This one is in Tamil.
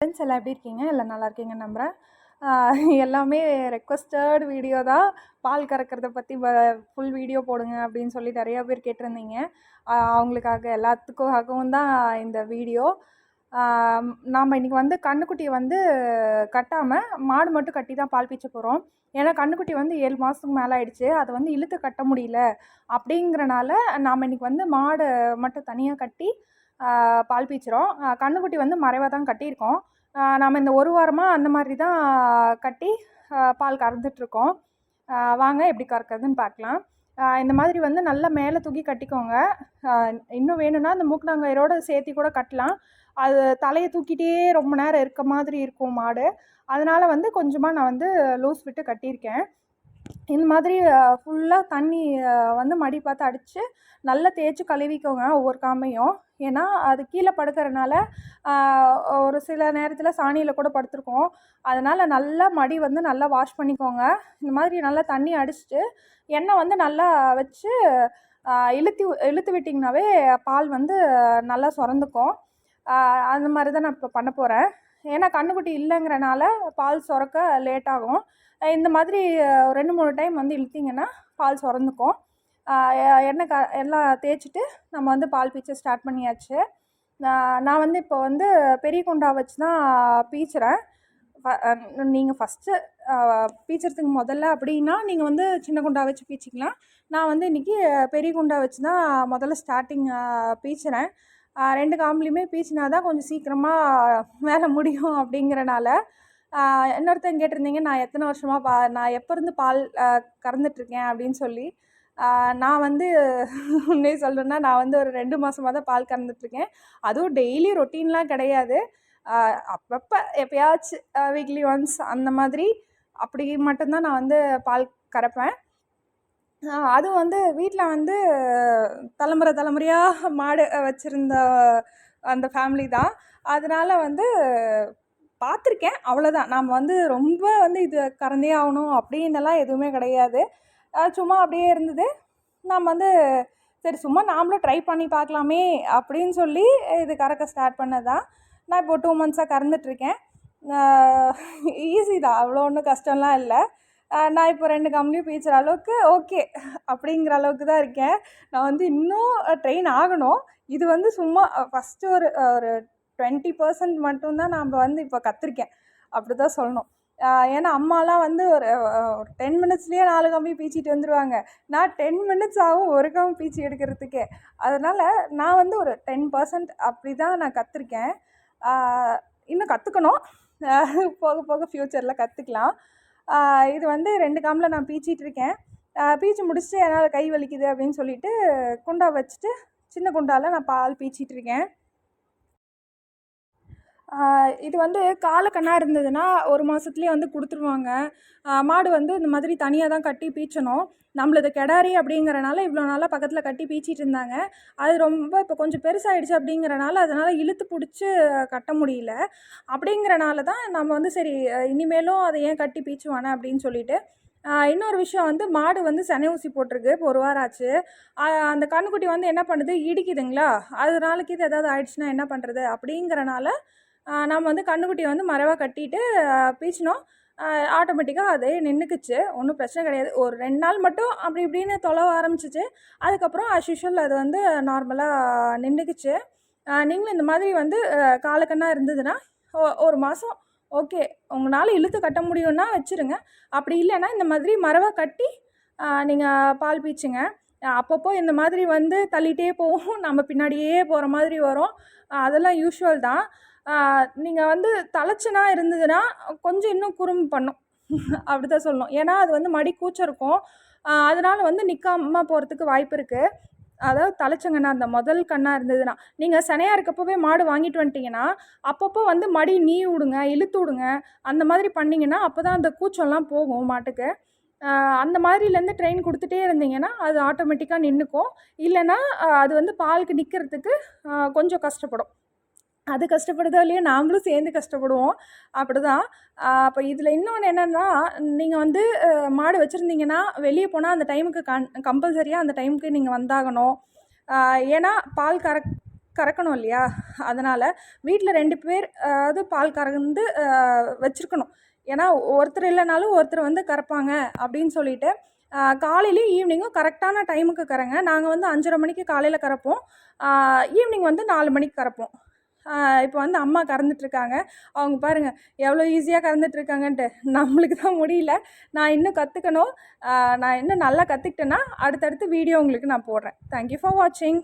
ஃப்ரெண்ட்ஸ் எல்லாம் எப்படி இருக்கீங்க? எல்லாம் நல்லா இருக்கீங்கன்னு நம்புகிறேன் எல்லாமே ரெக்வஸ்டட் வீடியோ தான். பால் கறக்கிறத பற்றி ஃபுல் வீடியோ போடுங்க அப்படின்னு சொல்லி நிறையா பேர் கேட்டிருந்தீங்க. அவங்களுக்காக எல்லாத்துக்காகவும் தான் இந்த வீடியோ நாம் இன்றைக்கி வந்து கண்ணுக்குட்டியை வந்து கட்டாமல் மாடு மட்டும் கட்டி தான் பால் பீச்ச போகிறோம் ஏன்னா கன்றுக்குட்டி வந்து ஏழு மாதத்துக்கு மேலே ஆயிடுச்சு. அதை வந்து இழுத்து கட்ட முடியல. அப்படிங்கிறனால நாம் இன்றைக்கி வந்து மாடை மட்டும் தனியாக கட்டி பால் பீச்சிரும் கண்ணுக்குட்டி கன்றுக்குட்டி வந்து மறைவாக தான் கட்டியிருக்கோம். நாம் இந்த ஒரு வாரமாக அந்த மாதிரி தான் கட்டி பால் கறந்துட்ருக்கோம். வாங்க எப்படி கறக்கிறதுன்னு பார்க்கலாம். இந்த மாதிரி வந்து நல்லா மேலே தூக்கி கட்டிக்கோங்க. இன்னும் வேணும்னா அந்த மூக்கணாங்கயிரோட சேர்த்தி கூட கட்டலாம். அது தலையை தூக்கிட்டே ரொம்ப நேரம் இருக்க மாதிரி இருக்கும் மாடு. அதனால் வந்து கொஞ்சமாக நான் வந்து லூஸ் விட்டு கட்டியிருக்கேன். இந்த மாதிரி ஃபுல்லாக தண்ணி வந்து மடி பார்த்து அடித்து நல்லா தேய்ச்சி கழுவிக்கோங்க ஒவ்வொரு காமையும். ஏன்னா அது கீழே படுக்கிறனால ஒரு சில நேரத்தில் சாணியில் கூட படுத்துருக்கோம். அதனால் நல்லா மடி வந்து நல்லா வாஷ் பண்ணிக்கோங்க. இந்த மாதிரி நல்லா தண்ணி அடிச்சிட்டு எண்ணெய் வந்து நல்லா வச்சு இழுத்து இழுத்தி இழுத்து விட்டிங்கனாவே பால் வந்து நல்லா சுரந்துக்கும். அந்த மாதிரி தான் நான் இப்போ பண்ண போகிறேன் ஏன்னா கன்றுக்குட்டி இல்லைங்கிறனால பால் சுரக்க லேட் ஆகும். இந்த மாதிரி ரெண்டு மூணு டைம் வந்து இழுத்திங்கன்னா பால் சுரந்துக்கும். எண்ணெய் க எல்லாம் தேய்ச்சிட்டு நம்ம வந்து பால் பீச்ச ஸ்டார்ட் பண்ணியாச்சு. நான் வந்து இப்போ வந்து பெரிய குண்டா வச்சு தான் பீச்சுறேன். நீங்கள் ஃபஸ்ட்டு பீச்சுறதுக்கு முதல்ல அப்படின்னா நீங்கள் வந்து சின்ன குண்டா வச்சு பீச்சிக்கலாம். நான் வந்து இன்றைக்கி பெரிய குண்டா வச்சு தான் முதல்ல ஸ்டார்டிங் பீச்சுறேன். ரெண்டு காம்புலையுமே பீச்சினா தான் கொஞ்சம் சீக்கிரமாக வேலை முடியும் அப்படிங்கிறனால இன்னொருத்தங்க கேட்டிருந்தீங்க நான் எத்தனை வருஷமாக பா நான் எப்போ இருந்து பால் கறந்துட்டுருக்கேன் கறந்துட்ருக்கேன் அப்படின்னு சொல்லி நான் வந்து உண்மையை சொல்லணுன்னா நான் வந்து ஒரு ரெண்டு மாதமாக தான் பால் கறந்துட்ருக்கேன் அதுவும் டெய்லி ரொட்டீன்லாம் கிடையாது. அப்பப்போ எப்பயாச்சும் வீக்லி ஒன்ஸ் அந்த மாதிரி அப்படி மட்டும்தான் நான் வந்து பால் கறப்பேன். அதுவும் வந்து வீட்டில் வந்து தலைமுறை தலைமுறையாக மாடு வச்சுருந்த அந்த ஃபேமிலி தான். அதனால் வந்து பார்த்துருக்கேன் அவ்வளோதான் நாம் வந்து ரொம்ப வந்து இது கறந்தே ஆகணும் அப்படின்னெல்லாம் எதுவுமே கிடையாது. சும்மா அப்படியே இருந்தது. நாம் வந்து சரி சும்மா நாமளும் ட்ரை பண்ணி பார்க்கலாமே அப்படின்னு சொல்லி இது கறக்க ஸ்டார்ட் பண்ணதான் நான் இப்போ டூ மந்த்ஸாக கறந்துட்ருக்கேன் ஈஸி தான் அவ்வளோ ஒன்றும் கஷ்டம்லாம் இல்லை. நான் இப்போ ரெண்டு கம்மியும் பேசுகிற அளவுக்கு ஓகே அப்படிங்கிற அளவுக்கு தான் இருக்கேன். நான் வந்து இன்னும் ட்ரெயின் ஆகணும். இது வந்து சும்மா ஃபஸ்ட்டு ஒரு ஒரு டுவெண்ட்டி பர்சன்ட் மட்டும்தான் நாம் வந்து இப்போ கற்றுருக்கேன் அப்படி தான் சொல்லணும் ஏன்னா அம்மாலாம் வந்து ஒரு ஒரு டென் மினிட்ஸ்லேயே நாலு கம்பி பீச்சிட்டு வந்துடுவாங்க நான் டென் மினிட்ஸ் ஆகும் ஒரு கம்பி பீச்சி எடுக்கிறதுக்கே. அதனால் நான் வந்து ஒரு டென் பர்சன்ட் அப்படி தான் நான் கற்றுருக்கேன் இன்னும் கற்றுக்கணும் போக போக ஃப்யூச்சரில் கற்றுக்கலாம் இது வந்து ரெண்டு காமில் நான் பீச்சிகிட்டு இருக்கேன் பீச்சு முடிச்சுட்டு என்னால் கை வலிக்குது அப்படின்னு சொல்லிட்டு குண்டா வச்சுட்டு சின்ன குண்டாவில் நான் பால் பீச்சிகிட்டு இருக்கேன் இது வந்து காலக்கண்ணாக இருந்ததுன்னா ஒரு மாதத்துலேயே வந்து கொடுத்துருவாங்க. மாடு வந்து இந்த மாதிரி தனியாக தான் கட்டி பீச்சணும். நம்மளது கெடாரி அப்படிங்கிறனால இவ்வளோ நாளாக பக்கத்தில் கட்டி பீச்சிட்டு இருந்தாங்க. அது ரொம்ப இப்போ கொஞ்சம் பெருசாகிடுச்சு அப்படிங்கிறனால அதனால் இழுத்து பிடிச்சி கட்ட முடியல. அப்படிங்கிறனால தான் நம்ம வந்து சரி இனிமேலும் அதை ஏன் கட்டி பீச்சுவானே அப்படின்னு சொல்லிட்டு இன்னொரு விஷயம் வந்து மாடு வந்து செனை ஊசி போட்டிருக்கு இப்போ ஒரு வாரம் ஆச்சு. அந்த கண்ணுக்குட்டி வந்து என்ன பண்ணுது? இடிக்குதுங்களா? அதனாலக்கு இது ஏதாவது ஆயிடுச்சுன்னா என்ன பண்ணுறது அப்படிங்கிறனால நம்ம வந்து கண்ணுக்குட்டியை வந்து மறைவாக கட்டிட்டு பீச்சினோம். ஆட்டோமேட்டிக்காக அதே நின்றுக்குச்சு ஒன்றும் பிரச்சனை கிடையாது. ஒரு ரெண்டு நாள் மட்டும் அப்படி இப்படின்னு தொலைவ ஆரம்பிச்சிச்சு. அதுக்கப்புறம் அஸ்யூஷுவல் அது வந்து நார்மலாக நின்றுக்குச்சு நீங்களும் இந்த மாதிரி வந்து காலக்கண்ணாக இருந்ததுன்னா ஒரு மாதம் ஓகே உங்களால் இழுத்து கட்ட முடியும்னா வச்சுருங்க. அப்படி இல்லைன்னா இந்த மாதிரி மரவை கட்டி நீங்கள் பால் பீச்சுங்க. அப்பப்போ இந்த மாதிரி வந்து தள்ளிட்டே போகும். நம்ம பின்னாடியே போகிற மாதிரி வரும். அதெல்லாம் யூஷுவல் தான். நீங்கள் வந்து தலைச்சனா இருந்ததுன்னா கொஞ்சம் இன்னும் குறும்பு பண்ணும். அப்படி தான் சொல்லணும். ஏன்னா அது வந்து மடி கூச்சம் இருக்கும். அதனால் வந்து நிற்காம போகிறதுக்கு வாய்ப்பு இருக்குது அதாவது தலைச்சங்கண்ணா அந்த முதல் கண்ணாக இருந்ததுன்னா. நீங்கள் சனையாக இருக்கப்போவே மாடு வாங்கிட்டு வந்துட்டீங்கன்னா அப்பப்போ வந்து மடி நீ விடுங்க இழுத்து விடுங்க. அந்த மாதிரி பண்ணிங்கன்னா அப்போ தான் அந்த கூச்சம்லாம் போகும் மாட்டுக்கு. அந்த மாதிரிலேருந்து ட்ரெயின் கொடுத்துட்டே இருந்தீங்கன்னா அது ஆட்டோமேட்டிக்காக நின்றுக்கும் இல்லைன்னா அது வந்து பாலுக்கு நிற்கிறதுக்கு கொஞ்சம் கஷ்டப்படும். அது கஷ்டப்படுதோ இல்லையோ நாமளும் சேர்ந்து கஷ்டப்படுவோம். அப்படி தான் அப்போ இதில் இன்னொன்று என்னென்னா நீங்கள் வந்து மாடு வச்சுருந்தீங்கன்னா வெளியே போனால் அந்த டைமுக்கு கன் கம்பல்சரியாக அந்த டைமுக்கு நீங்கள் வந்தாகணும். ஏன்னா பால் கறக் கறக்கணும் இல்லையா? அதனால் வீட்டில் ரெண்டு பேர் அதாவது பால் கறந்து வச்சுருக்கணும். ஏன்னா ஒருத்தர் இல்லைனாலும் ஒருத்தர் வந்து கறப்பாங்க அப்படின்னு சொல்லிட்டு காலையிலையும் ஈவினிங்கும் கரெக்டான டைமுக்கு கறங்க. நாங்கள் வந்து அஞ்சரை மணிக்கு காலையில் கறப்போம். ஈவினிங் வந்து நாலு மணிக்கு கறப்போம். இப்போ வந்து அம்மா கறந்துட்டுருக்காங்க அவங்க பாருங்கள் எவ்வளோ ஈஸியாக கறந்துட்டுருக்காங்கன்ட்டு நம்மளுக்கு தான் முடியல. நான் இன்னும் கற்றுக்கணும் நான் இன்னும் நல்லா கற்றுக்கிட்டேன்னா அடுத்தடுத்து வீடியோ உங்களுக்கு நான் போடுறேன். தேங்க்யூ ஃபார் வாட்சிங்